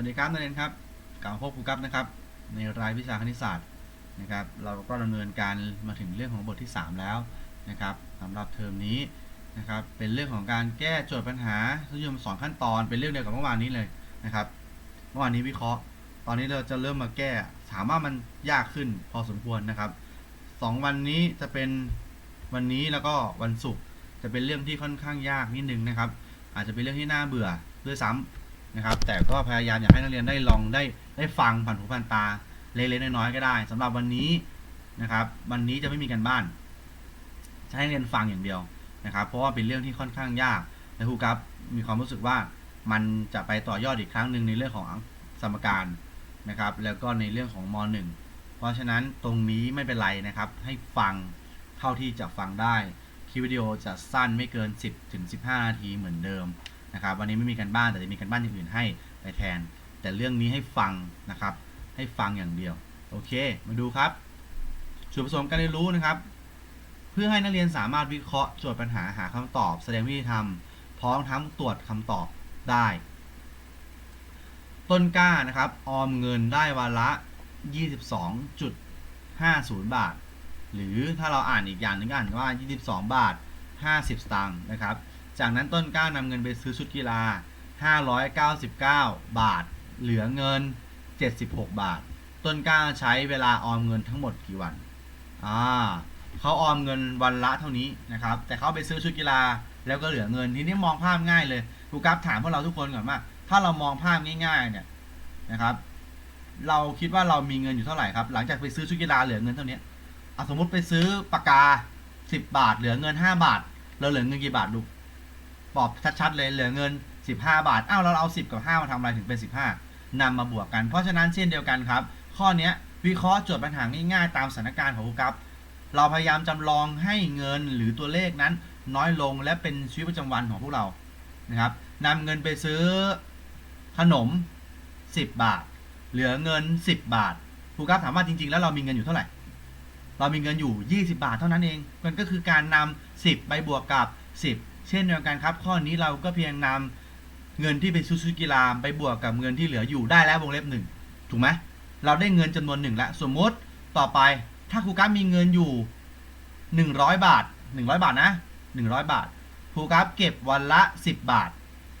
วัสดีครับนักเรียนครับกลับมาพบครูกับนะครับ ในรายวิชาคณิตศาสตร์นะครับ เราก็ดำเนินการมาถึงเรื่องของบทที่ 3 แล้วนะครับสำหรับเทอมนี้นะครับ เป็นเรื่องของการแก้โจทย์ปัญหาทศนิยมสองขั้นตอนเป็นเรื่องเดียวกับเมื่อวานนี้เลยนะครับ เมื่อวานนี้วิเคราะห์ ตอนนี้เราจะเริ่มมาแก้ถามว่ามันยากขึ้นพอสมควรนะครับสองวันนี้จะเป็นวันนี้แล้วก็วันศุกร์จะเป็นเรื่องที่ค่อนข้างยากนิดนึงนะครับ อาจจะเป็นเรื่องที่น่าเบื่อด้วยซ้ำ นะครับ แต่ก็พยายามอยากให้นักเรียนได้ลองได้ได้ฟังผ่านหูผ่านตาเล็กๆน้อยๆก็ได้สำหรับวันนี้นะครับ วันนี้จะไม่มีการบ้านจะให้เรียนฟังอย่างเดียวนะครับ เพราะว่าเป็นเรื่องที่ค่อนข้างยากและครูครับมีความรู้สึกว่ามันจะไปต่อยอดอีกครั้งหนึ่งในเรื่องของสมการนะครับ แล้วก็ในเรื่องของม .1 เพราะฉะนั้นตรงนี้ไม่เป็นไรนะครับ ให้ฟังเท่าที่จะฟังได้คลิปวิดีโอจะสั้นไม่เกิน 10-15 นาทีเหมือนเดิม นะครับ วันนี้ไม่มีการบ้านแต่จะมีการบ้านอย่างอื่นให้ไปแทน แต่เรื่องนี้ให้ฟังนะครับ ให้ฟังอย่างเดียว โอเค มาดูครับส่วนผสมการเรียนรู้นะครับ เพื่อให้นักเรียนสามารถวิเคราะห์โจทย์ปัญหาหาคำตอบ แสดงวิธีทำพร้อมทั้งตรวจคำตอบได้ ต้นกล้านะครับออมเงินได้วันละ 22.50 บาท หรือถ้าเราอ่านอีกอย่างหนึงอ่านว่า 22 บาท 50 สตางค์นะครับ จากนั้นต้นกล้านำเงินไปซื้อชุดกีฬา 599 บาท เหลือเงิน 76 บาท ต้นกล้าใช้เวลาออมเงินทั้งหมดกี่วันอ่าเขาออมเงินวันละเท่านี้นะครับ แต่เขาไปซื้อชุดกีฬาแล้วก็เหลือเงิน ทีนี้มองภาพง่ายเลยครูกราฟถามพวกเราทุกคนก่อนว่า ถ้าเรามองภาพง่ายๆเนี่ยนะครับ เราคิดว่าเรามีเงินอยู่เท่าไหร่ครับ หลังจากไปซื้อชุดกีฬาเหลือเงินเท่านี้อสมมติไปซื้อปากกา 10 บาท เหลือเงิน 5 บาท เราเหลือเงินกี่บาทลูก ตอบชัดๆเลยเหลือเงิน 15 บาทอ้าวเราเอา 10 กับ 5 มาทำอะไรถึงเป็น 15นำมาบวกกัน เพราะฉะนั้นเช่นเดียวกันครับ ข้อนี้วิเคราะห์โจทย์ปัญหาง่ายๆ ตามสถานการณ์ของครูกัฟเราพยายามจำลองให้เงินหรือตัวเลขนั้นน้อยลงและเป็นชีวิตประจำวันของพวกเรานะครับนำเงินไปซื้อขนม 10 บาท เหลือเงิน 10 บาทครูกัฟถามว่าจริงๆ แล้วเรามีเงินอยู่เท่าไหร่ เรามีเงินอยู่ 20 บาทเท่านั้นเอง มันก็คือการนำ10 ไปบวกกับ 10 เช่นเดียวกันครับ ข้อนี้เราก็เพียงนำเงินที่ไปซื้อชุดกีฬามไปบวกกับเงินที่เหลืออยู่ได้แล้ววงเล็บหนึ่งถูกไหมเราได้เงินจำนวนหนึ่งแล้วสมมติต่อไปถ้าครูกัฟมีเงินอยู่ 100 บาท 100 บาทนะ 100 บาทครูกัฟเก็บวันละ 10 บาท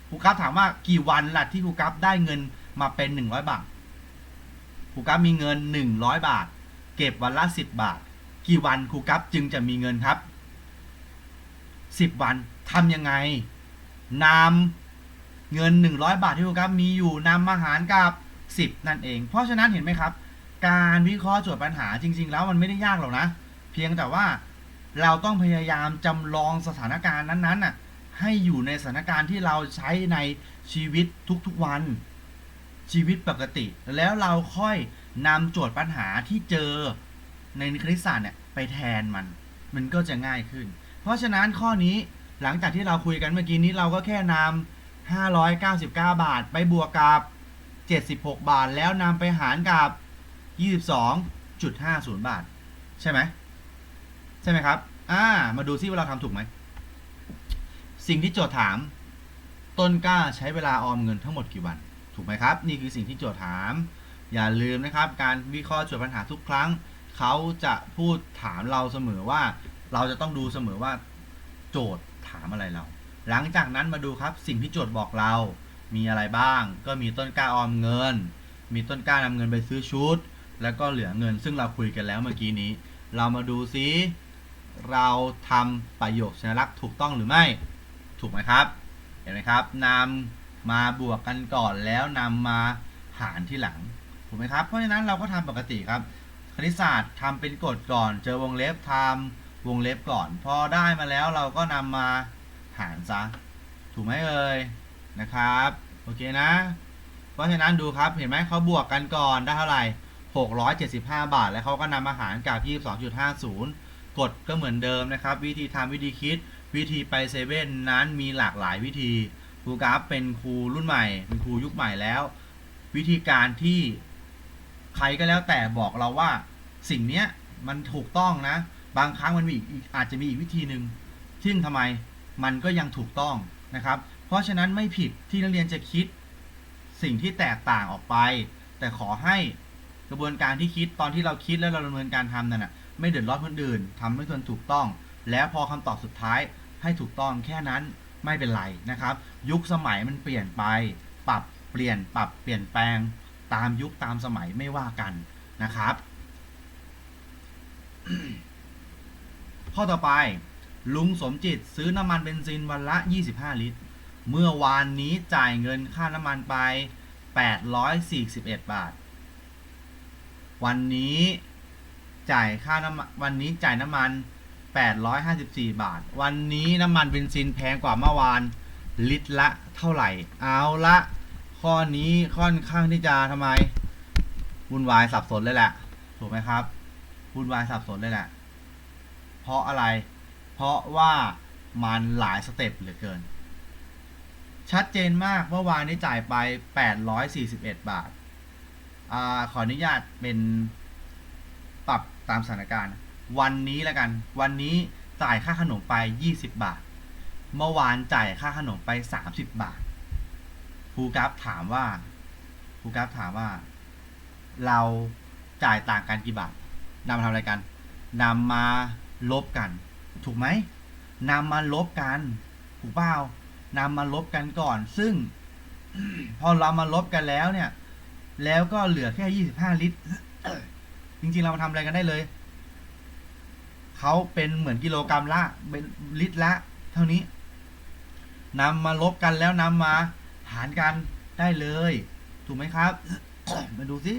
ครูกัฟถามว่ากี่วันละที่ครูกัฟได้เงินมาเป็น 100 บาทครูกัฟมีเงิน 100 บาท เก็บวันละ 10 บาท กี่วันครูกัฟจึงจะมีเงินครับ 10 วัน ทำยังไงนำเงิน 100 บาทที่ครูกัฟมีอยู่นำมาหารกับ 10 นั่นเอง เพราะฉะนั้นเห็นไหมครับ การวิเคราะห์โจทย์ปัญหาจริง ๆ แล้วมันไม่ได้ยากหรอกนะ เพียงแต่ว่าเราต้องพยายามจำลองสถานการณ์นั้นๆน่ะให้อยู่ในสถานการณ์ที่เราใช้ในชีวิตทุกๆวัน ชีวิตปกติ แล้วเราค่อยนำโจทย์ปัญหาที่เจอในคณิตศาสตร์เนี่ยไปแทนมัน มันก็จะง่ายขึ้น เพราะฉะนั้นข้อนี้ หลังจากที่เราคุยกันเมื่อกี้นี้เราก็แค่นำ599 บาท ไปบวกกับ 76 บาท แล้วนำไปหารกับ 22.50 บาท ใช่ไหมใช่ไหมครับ อ่า มาดูซิว่าเราทำถูกไหม สิ่งที่โจทย์ถาม ต้นกล้าใช้เวลาออมเงินทั้งหมดกี่วัน ถูกไหมครับ นี่คือสิ่งที่โจทย์ถาม อย่าลืมนะครับ การวิเคราะห์โจทย์ปัญหาทุกครั้ง เขาจะพูดถามเราเสมอว่า เราจะต้องดูเสมอว่า โจทย์ ถามอะไรเรา หลังจากนั้นมาดูครับสิ่งที่โจทย์บอกเรา มีอะไรบ้าง ก็มีต้นกล้าออมเงิน มีต้นกล้านำเงินไปซื้อชุด แล้วก็เหลือเงินซึ่งเราคุยกันแล้วเมื่อกี้นี้ เรามาดูซิเราทำประโยคสัญลักษณ์ถูกต้องหรือไม่ ถูกไหมครับ เห็นไหมครับนำมาบวกกันก่อนแล้วนำมาหารที่หลัง ถูกไหมครับ เพราะฉะนั้นเราก็ทำปกติครับ คณิตศาสตร์ทำเป็นกฎก่อน เจอวงเล็บทำ วงเล็บก่อน พอได้มาแล้วเราก็นำมาหารซะ ถูกไหมเอ่ยนะครับ โอเคนะ เพราะฉะนั้นดูครับเห็นไหมเขาบวกกันก่อนได้เท่าไหร่ 675 บาท แล้วเขาก็นำมาหารกับ 22.50กฎก็เหมือนเดิมนะครับ วิธีทำวิธีคิด วิธีไปเซเว่นนั้นมีหลากหลายวิธีครูกราฟเป็นครูรุ่นใหม่ เป็นครูยุคใหม่แล้ว วิธีการที่ใครก็แล้วแต่บอกเราว่าสิ่งเนี้ยมันถูกต้องนะ บางครั้งมันมีอีกอาจจะมีอีกวิธีหนึ่งซึ่งทำไมมันก็ยังถูกต้องนะครับ เพราะฉะนั้นไม่ผิดที่นักเรียนจะคิดสิ่งที่แตกต่างออกไป แต่ขอให้กระบวนการที่คิดตอนที่เราคิดแล้วเราดำเนินการทำนั่นนะไม่เดือดร้อนคนอื่นทำให้คนถูกต้อง แล้วพอคำตอบสุดท้ายให้ถูกต้องแค่นั้นไม่เป็นไรนะครับ ยุคสมัยมันเปลี่ยนไป ปรับเปลี่ยนปรับเปลี่ยนแปลงตามยุคตามสมัยไม่ว่ากันนะครับ ข้อต่อไป ลุงสมจิตซื้อน้ำมันเบนซินวันละ 25 ลิตร เมื่อวานนี้จ่ายเงินค่าน้ำมันไป 841 บาท วันนี้จ่ายค่าน้ำมันวันนี้จ่ายน้ำมัน 854 บาท วันนี้น้ำมันเบนซินแพงกว่าเมื่อวานลิตรละเท่าไหร่ เอาละ ข้อนี้ค่อนข้างที่จะทำไมวุ่นวายสับสนเลยแหละ ถูกไหมครับวุ่นวายสับสนเลยแหละ ราะอะไร เพราะว่ามันหลายสเต็ปเหลือเกิน ชัดเจนมากเมื่อวานนี้จ่ายไป 841 บาทอ่าขออนุญาตเป็นปรับตามสถานการณ์ วันนี้แล้วกัน วันนี้จ่ายค่าขนมไป 20 บาท เมื่อวานจ่ายค่าขนมไป 30 บาทครูกราฟถามว่าครูกราฟถามว่า เราจ่ายต่างกันกี่บาทนำมาทำอะไรกันนำมา ลบกัน ถูกไหมนำมาลบกัน ถูกเปล่านำมาลบกันก่อน ซึ่ง พอเรามาลบกันแล้วเนี่ย แล้วก็เหลือแค่ 25 ลิตร จริงๆ เรามาทำอะไรกันได้เลย เขาเป็นเหมือนกิโลกรรัมละเป็นลิตรละ เท่านี้นำมาลบกันแล้วนำมาหารกันได้เลย ถูกไหมครับ มาดูสิ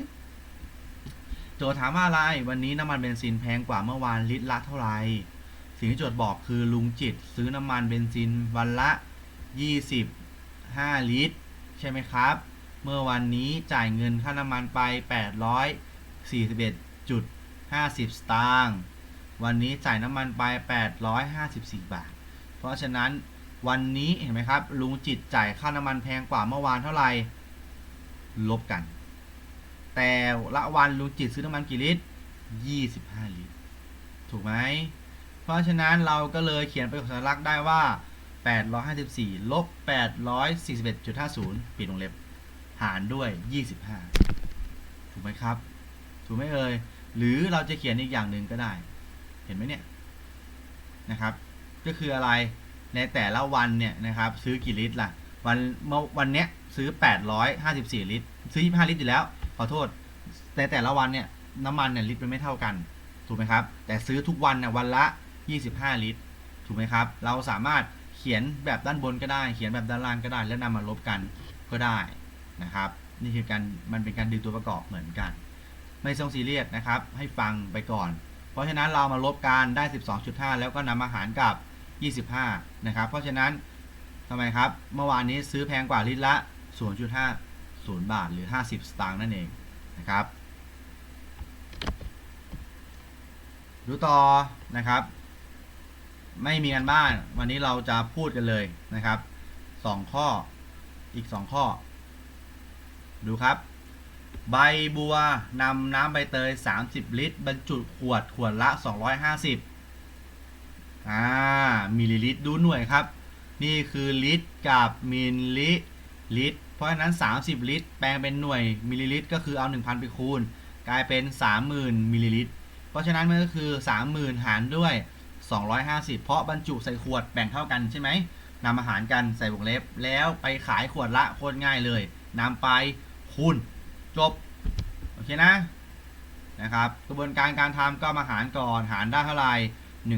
โจทย์ถามว่าอะไร วันนี้น้ำมันเบนซินแพงกว่าเมื่อวานลิตรละเท่าไหร่ สิ่งที่โจทย์บอกคือลุงจิตซื้อน้ำมันเบนซินวันละ 25 ลิตร ใช่ไหมครับ เมื่อวันนี้จ่ายเงินค่าน้ำมันไป 841.50 สตางค์ วันนี้จ่ายน้ำมันไป 854 บาท เพราะฉะนั้นวันนี้เห็นไหมครับลุงจิตจ่ายค่าน้ำมันแพงกว่าเมื่อวานเท่าไหร่ ลบกัน แต่ละวันลุงจิตซื้อน้ำมันกี่ลิตร 25 ลิตร ถูกไหม เพราะฉะนั้นเราก็เลยเขียนเป็นสัญลักษณ์ได้ว่า 854 ลบ 841.50 ปิดวงเล็บ หารด้วย 25 ถูกไหมครับ ถูกไหมเอ่ย หรือเราจะเขียนอีกอย่างหนึ่งก็ได้ เห็นไหมเนี่ย นะครับ ก็คืออะไร ในแต่ละวันเนี่ยนะครับ ซื้อกี่ลิตรล่ะ วันเมื่อวันเนี้ยซื้อ 854 ลิตร ซื้อ 25 ลิตรอยู่แล้ว อโทษแต่แต่ละวันเนี่ยน้ำมันเนี่ยลิตรมันไม่เท่ากัน ถูกไหมครับ แต่ซื้อทุกวันเนี่ยวันละ 25 ลิตร ถูกไหมครับ เราสามารถเขียนแบบด้านบนก็ได้ เขียนแบบด้านล่างก็ได้ แล้วนำมาลบกันก็ได้นะครับ นี่คือการมันเป็นการดึงตัวประกอบเหมือนกัน ไม่ต้องซีเรียสนะครับ ให้ฟังไปก่อน เพราะฉะนั้นเรามาลบกันได้ 12.5 แล้วก็นำมาหารกับ 25 นะครับ เพราะฉะนั้นทำไมครับ เมื่อวานนี้ซื้อแพงกว่าลิตรละ 0 บาทหรือ 50 สตางค์นั่นเองนะครับ ดูต่อนะครับ ไม่มีกันบ้านวันนี้เราจะพูดกันเลยนะครับสองข้ออีกสองข้อ ดูครับ ใบบัวนำน้ำใบเตย 30 ลิตร บรรจุขวดขวดละ 250อ่ามิลลิลิตรดูหน่วยครับ นี่คือลิตรกับมิลลิลิตร ราะฉะนั้น 30 ลิตร แปลงเป็นหน่วยมิลลิลิตร ก็คือเอา 1,000 ไปคูณ กลายเป็น 30,000มิลลิลิตร เพราะฉะนั้นมันก็คือ 30,000 หารด้วย 250 เพราะบรรจุใส่ขวดแบ่งเท่ากันใช่ไหมนำอาหารกันใส่วงเล็บ แล้วไปขายขวดละโคตรง่ายเลยนำไปคูณจบ โอเคนะนะครับ กระบวนการการทำก็มาหารก่อนหารได้เท่าไหร่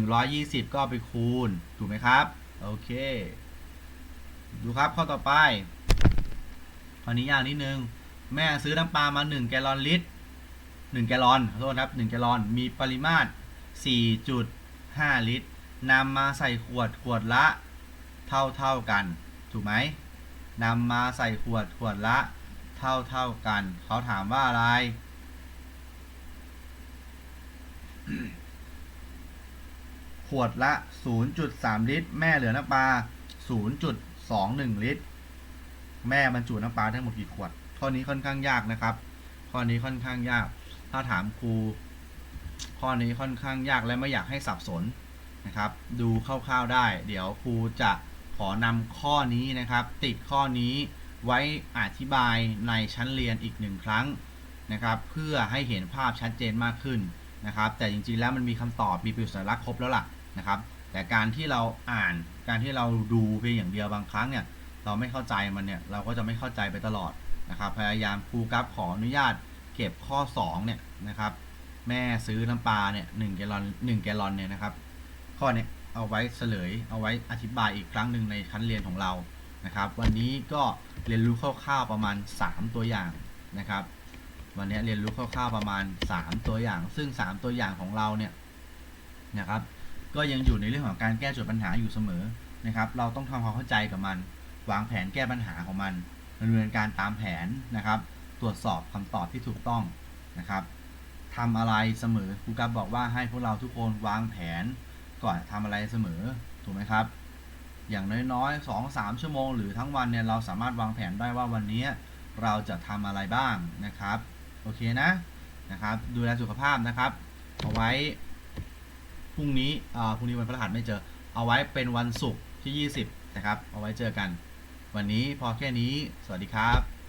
120 ก็ไปคูณ ถูกไหมครับ โอเค ดูครับข้อต่อไป ข้อนนี้ยากนิดนึง แม่ซื้อน้ำปลามา 1 แกลลอนลิตร 1 แกลลอนขอโทษครับ 1 แกลลอน มีปริมาตร 4.5 ลิตรนำมาใส่ขวดขวดละเท่าเท่ากัน ถูกไหมนำมาใส่ขวดขวดละเท่าเท่ากัน เขาถามว่าอะไรขวดละ 0.3 ลิตร แม่เหลือน้ำปลา 0.21 ลิตร แม่บรรจุน้ำปลาทั้งหมดกี่ขวด ข้อนี้ค่อนข้างยากนะครับ ข้อนี้ค่อนข้างยาก ถ้าถามครู ข้อนี้ค่อนข้างยากและไม่อยากให้สับสนนะครับ ดูคร่าวๆได้ เดี๋ยวครูจะขอนำข้อนี้นะครับ ติดข้อนี้ไว้อธิบายในชั้นเรียนอีกหนึ่งครั้งนะครับ เพื่อให้เห็นภาพชัดเจนมากขึ้นนะครับ แต่จริงๆแล้วมันมีคำตอบมีประโยคสัญลักษณ์ครบแล้วล่ะนะครับ แต่การที่เราอ่านการที่เราดูเพียงอย่างเดียวบางครั้งเนี่ย เราไม่เข้าใจมันเนี่ยเราก็จะไม่เข้าใจไปตลอดนะครับ พยายามครูกราฟขออนุญาตเก็บข้อ2เนี่ยนะครับ แม่ซื้อน้ำปลาเนี่ยหนึ่งแกลลอนหนึ่งแกลลอนเนี่ยนะครับ ข้อเนี้เอาไว้เฉลย เอาไว้อธิบายอีกครั้งหนึ่งในชั้นเรียนของเรานะครับ วันนี้ก็เรียนรู้คร่าวๆประมาณ 3 ตัวอย่างนะครับ วันนี้เรียนรู้คร่าวๆประมาณ 3 ตัวอย่าง ซึ่ง 3 ตัวอย่างของเราเนี่ยนะครับ ก็ยังอยู่ในเรื่องของการแก้โจทย์ปัญหาอยู่เสมอนะครับ เราต้องทำความเข้าใจกับมัน วางแผนแก้ปัญหาของมันดำเนินการตามแผนนะครับ ตรวจสอบคำตอบที่ถูกต้องนะครับทำอะไรเสมอครูกัฟบอกว่าให้พวกเราทุกคนวางแผนก่อนทำอะไรเสมอถูกไหมครับ อย่างน้อยๆสองสามชั่วโมงหรือทั้งวันเนี่ยเราสามารถวางแผนได้ว่าวันนี้เราจะทำอะไรบ้างนะครับ โอเคนะนะครับดูแลสุขภาพนะครับ เอาไว้พรุ่งนี้อ่าพรุ่งนี้วันพฤหัสไม่เจอ เอาไว้เป็นวันศุกร์ที่ 20 นะครับ เอาไว้เจอกัน วันนี้พอแค่นี้ สวัสดีครับ